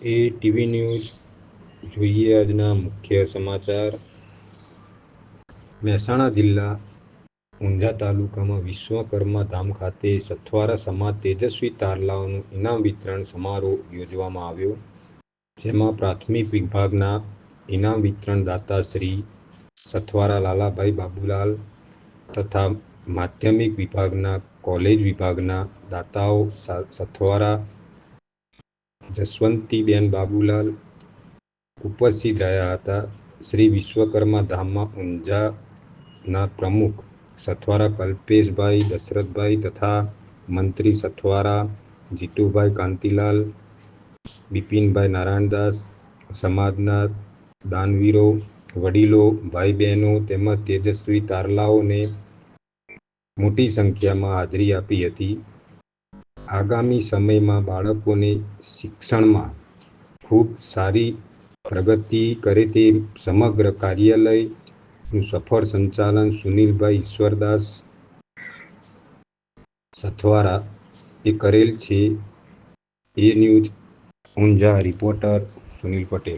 એ TV news જોઈએ આજના મુખ્ય સમાચાર. મહેસાણા જિલ્લા ઊંઝા તાલુકામાં વિશ્વકર્મા ધામ ખાતે સથવારા સમાજ તેજસ્વી તારલાઓનું ઇનામ વિતરણ સમારોહ યોજવામાં આવ્યો, જેમાં પ્રાથમિક વિભાગના ઇનામ વિતરણ દાતા શ્રી સથવારા લાલાભાઈ બાબુલાલ તથા માધ્યમિક વિભાગના કોલેજ વિભાગના દાતાઓ સથવારા જસવંતીબેન બાબુલાલ ઉપસ્થિત રહ્યા હતા. શ્રી વિશ્વકર્મા ધામમાં ઊંઝાના પ્રમુખ સથવારા કલ્પેશભાઈ દશરથભાઈ તથા મંત્રી સથવારા જીતુભાઈ કાંતિલાલ, બિપિનભાઈ નારાયણદાસ, સમાજના દાનવીરો, વડીલો ભાઈ બહેનો તેમજ તેજસ્વી તારલાઓને મોટી સંખ્યામાં હાજરી આપી હતી. આગામી સમયમાં બાળકોને શિક્ષણમાં ખૂબ સારી પ્રગતિ કરે તે સમગ્ર કાર્યાલયનું સફળ સંચાલન સુનિલભાઈ ઈશ્વરદાસ સથવારા એ કરેલ છે. એ ન્યૂઝ ઊંઝા રિપોર્ટર સુનિલ પટેલ.